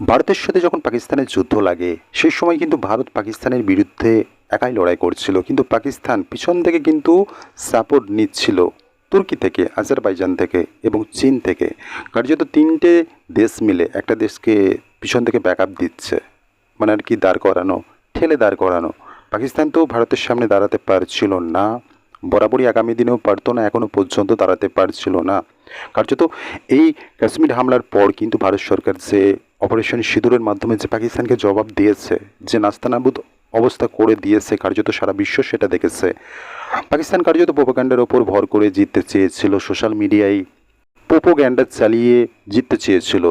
ভারতের সাথে যখন পাকিস্তানের যুদ্ধ লাগে, সেই সময় কিন্তু ভারত পাকিস্তানের বিরুদ্ধে একাই লড়াই করছিল। কিন্তু পাকিস্তান পিছন থেকে কিন্তু সাপোর্ট নিচ্ছিল তুর্কি থেকে, আজারবাইজান থেকে এবং চীন থেকে। কার্যত তিনটে দেশ মিলে একটা দেশকে পিছন থেকে ব্যাকআপ দিচ্ছে। মানে আর কি দাঁড় করানো, ঠেলে দাঁড় করানো। পাকিস্তান তো ভারতের সামনে দাঁড়াতে পারছিল না। বরাবরই আগামী দিনেও পারতো না এখনও পর্যন্ত দাঁড়াতে পারছিল না। কার্যত এই কাশ্মীর হামলার পর কিন্তু ভারত সরকার যে অপারেশন সিঁদুরের মাধ্যমে যে পাকিস্তানকে জবাব দিয়েছে, যে নাস্তানাবুদ অবস্থা করে দিয়েছে, কার্যত সারা বিশ্ব সেটা দেখেছে। পাকিস্তান কার্যত প্রোপাগান্ডার ওপর ভর করে জিততে চেয়েছিল। সোশ্যাল মিডিয়ায় প্রোপোগ্যান্ডা চালিয়ে জিততে চেয়েছিল।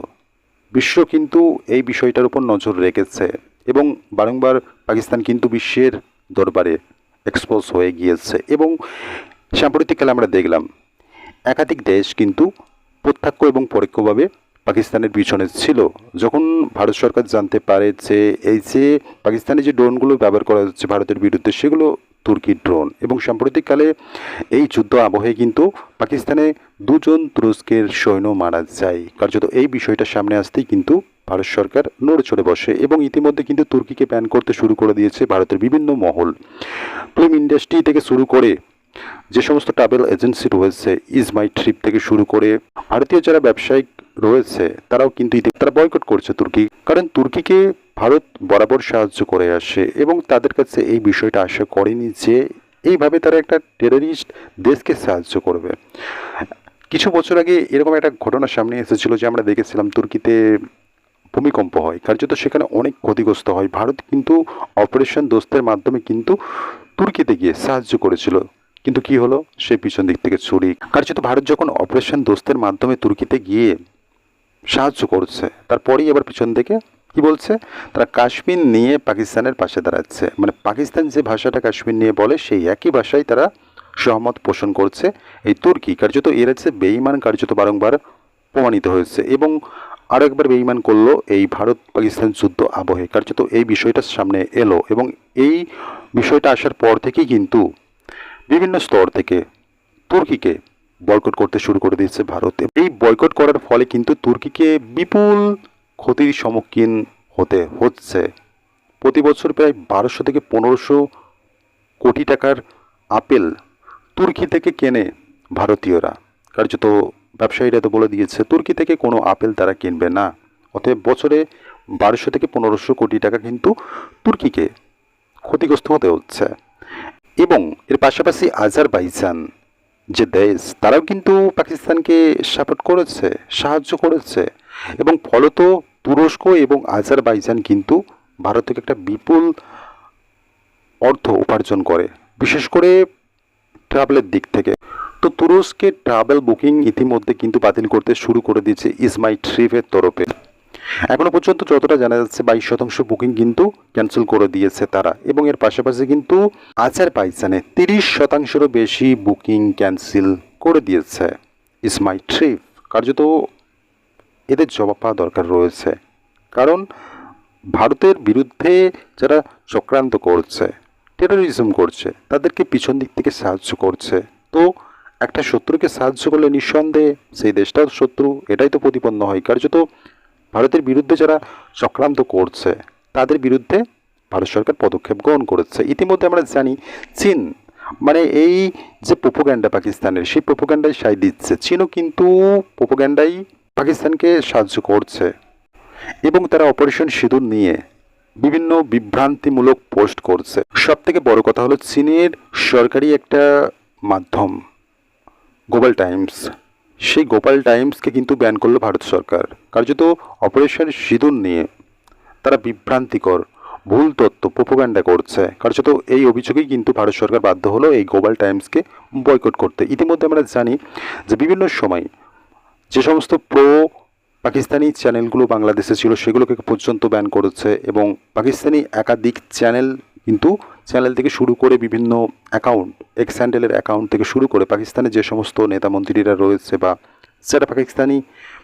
বিশ্ব কিন্তু এই বিষয়টার উপর নজর রেখেছে এবং বারংবার পাকিস্তান কিন্তু বিশ্বের দরবারে এক্সপোজ হয়ে গিয়েছে এবং সাম্প্রতিককালে আমরা দেখলাম, একাধিক দেশ কিন্তু প্রত্যক্ষ এবং পরোক্ষভাবে পাকিস্তানের পিছনে ছিল। যখন ভারত সরকার জানতে পারে যে এই যে পাকিস্তানে যে ড্রোনগুলো ব্যবহার করা হচ্ছে ভারতের বিরুদ্ধে, সেগুলো তুর্কির ড্রোন এবং সাম্প্রতিককালে এই যুদ্ধ আবহে কিন্তু পাকিস্তানে দুজন তুরস্কের সৈন্য মারা যায়। কার্যত এই বিষয়টা সামনে আসতেই কিন্তু ভারত সরকার নড়ে চড়ে বসে এবং ইতিমধ্যে কিন্তু তুর্কিকে ব্যান করতে শুরু করে দিয়েছে ভারতের বিভিন্ন মহল। ফিল্ম ইন্ডাস্ট্রি থেকে শুরু করে যে সমস্ত ট্রাভেল এজেন্সি রয়েছে ইজ মাই ট্রিপ থেকে শুরু করে, ভারতীয় যারা ব্যবসায়িক রয়েছে, তারাও কিন্তু তারা বয়কট করছে তুর্কি। কারণ তুর্কিকে ভারত বরাবর সাহায্য করে আসে এবং তাদের কাছে এই বিষয়টা আশা করেনি যে এইভাবে তারা একটা টেররিস্ট দেশকে সাহায্য করবে। কিছু বছর আগে এরকম একটা ঘটনা সামনে এসেছিল যে আমরা দেখেছিলাম তুর্কিতে ভূমিকম্প হয়। কার্যত সেখানে অনেক ক্ষতিগ্রস্ত হয়। ভারত কিন্তু অপারেশন দোস্তের মাধ্যমে কিন্তু তুর্কিতে গিয়ে সাহায্য করেছিল। কিন্তু কি হলো? সে পিছন দিক থেকে ছুরি। কার্যত ভারত যখন অপারেশন দোস্তের মাধ্যমে তুর্কিতে গিয়ে সাহায্য করছে। তারপরেই এবার পিছন থেকে কি বলছে? তারা কাশ্মীর নিয়ে পাকিস্তানের পাশে দাঁড়াচ্ছে। মানে পাকিস্তান যে ভাষাটা কাশ্মীর নিয়ে বলে, সেই একই ভাষায় তারা সহমত পোষণ করছে। এই তুর্কি কার্যত এর হচ্ছে বেইমান কার্যত বারংবার প্রমাণিত হয়েছে এবং আরও একবার বেইমান করল এই ভারত পাকিস্তান যুদ্ধ আবহে। কার্যত এই বিষয়টা সামনে এলো এবং এই বিষয়টা আসার পর থেকেই কিন্তু বিভিন্ন স্তর থেকে তুর্কিকে বয়কট করতে শুরু করে দিয়েছে ভারত। এই বয়কট করার ফলে কিন্তু তুর্কিকে বিপুল ক্ষতির সম্মুখীন হতে হচ্ছে। প্রতি বছর প্রায় বারোশো থেকে পনেরোশো কোটি টাকার আপেল তুর্কি থেকে কেনে ভারতীয়রা। কার্যত ব্যবসায়ীরা তো বলে দিয়েছে, তুর্কি থেকে কোনো আপেল তারা কিনবে না। অতএব বছরে বারোশো থেকে পনেরোশো কোটি টাকা কিন্তু তুর্কিকে ক্ষতিগ্রস্ত হতে হচ্ছে। এবং এর পাশাপাশি আজারবাইজান যে দেশ, তারাও কিন্তু পাকিস্তানকে সাপোর্ট করেছে, সাহায্য করেছে। এবং ফলত তুরস্ক এবং আজারবাইজান কিন্তু ভারত থেকে একটা বিপুল অর্থ উপার্জন করে, বিশেষ করে ট্রাভেলের দিক থেকে। তো তুরস্কের ট্রাভেল বুকিং ইতিমধ্যে কিন্তু বাতিল করতে শুরু করে দিয়েছে ইসমাই ট্রিপের তরফে। এখনও পর্যন্ত যতটা জানা যাচ্ছে, বাইশ শতাংশ বুকিং কিন্তু ক্যান্সেল করে দিয়েছে তারা। এবং এর পাশাপাশি কিন্তু আচার পাইসানে তিরিশ শতাংশেরও বেশি বুকিং ক্যান্সেল করে দিয়েছে ইস মাই ট্রিপ কার্যত এদের জবাব পাওয়া দরকার রয়েছে। কারণ ভারতের বিরুদ্ধে যারা চক্রান্ত করছে টেরোরিজম করছে, তাদেরকে পিছন দিক থেকে সাহায্য করছে। তো একটা শত্রুকে সাহায্য করলে নিঃসন্দেহে সেই দেশটাও শত্রু, এটাই তো প্রতিপন্ন হয়। কার্যত ভারতের বিরুদ্ধে যারা চক্রান্ত করছে, তাদের বিরুদ্ধে ভারত সরকার পদক্ষেপ গ্রহণ করেছে। ইতিমধ্যে আমরা জানি, চীন মানে এই যে প্রোপোগ্যান্ডা পাকিস্তানের, সেই প্রোপোগ্যান্ডায় সাই দিচ্ছে। চীনও কিন্তু প্রোপোগ্যান্ডাই পাকিস্তানকে সাহায্য করছে। এবং তারা অপারেশন সিঁদুর নিয়ে বিভিন্ন বিভ্রান্তিমূলক পোস্ট করছে। সব থেকে বড় কথা হলো, চীনের সরকারি একটা মাধ্যম গ্লোবাল টাইমস সেই গোপাল টাইমসকে কিন্তু ব্যান করল ভারত সরকার। কার্যত অপারেশন সিঁদুর নিয়ে তারা বিভ্রান্তিকর, ভুল তথ্য প্রোপাগান্ডা করছে। কার্যত এই অভিযোগেই কিন্তু ভারত সরকার বাধ্য হলো এই গোপাল টাইমসকে বয়কট করতে। ইতিমধ্যে আমরা জানি যে বিভিন্ন সময় যে সমস্ত প্রো পাকিস্তানি চ্যানেলগুলো বাংলাদেশে ছিল, সেগুলোকে পর্যন্ত ব্যান করেছে এবং পাকিস্তানি একাধিক চ্যানেল কিন্তু চ্যানেল থেকে শুরু করে বিভিন্ন অ্যাকাউন্ট এক্স হ্যান্ডেলের অ্যাকাউন্ট থেকে শুরু করে পাকিস্তানে যে সমস্ত নেতা মন্ত্রীরা রয়েছে বা যারা পাকিস্তানি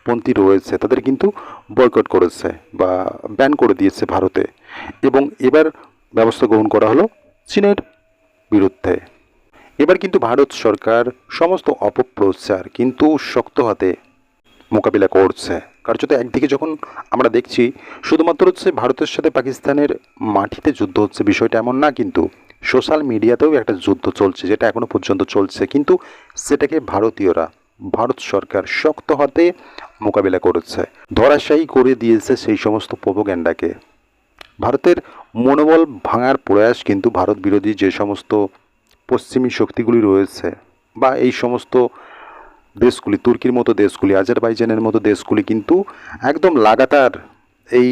পন্থী রয়েছে, তাদের কিন্তু বয়কট করেছে বা ব্যান করে দিয়েছে ভারতে। এবং এবার ব্যবস্থা গ্রহণ করা হলো চীনের বিরুদ্ধে। এবার কিন্তু ভারত সরকার সমস্ত অপপ্রচার কিন্তু শক্ত হাতে মোকাবিলা করছে। কার্যত একদিকে যখন আমরা দেখছি, শুধুমাত্র হচ্ছে ভারতের সাথে পাকিস্তানের মাটিতে যুদ্ধ হচ্ছে, বিষয়টা এমন না, কিন্তু সোশ্যাল মিডিয়াতেও একটা যুদ্ধ চলছে, যেটা এখনও পর্যন্ত চলছে। কিন্তু সেটাকে ভারতীয়রা, ভারত সরকার শক্ত হাতে মোকাবিলা করেছে, ধরাশায়ী করে দিয়েছে সেই সমস্ত প্রোপোগ্যান্ডাকে। ভারতের মনোবল ভাঙার প্রয়াস কিন্তু ভারত বিরোধী যে সমস্ত পশ্চিমী শক্তিগুলি রয়েছে, বা এই সমস্ত দেশগুলি, তুর্কির মতো দেশগুলি, আজারবাইজানের মতো দেশগুলি কিন্তু একদম লাগাতার এই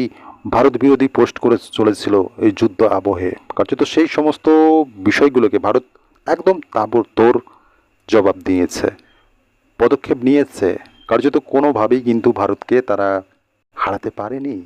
ভারত বিরোধী পোস্ট করে চলেছিল এই যুদ্ধ আবহে। কার্যত সেই সমস্ত বিষয়গুলোকে ভারত একদম তাবড়তোর জবাব দিয়েছে, পদক্ষেপ নিয়েছে। কার্যত কোনোভাবেই কিন্তু ভারতকে তারা হারাতে পারেনি।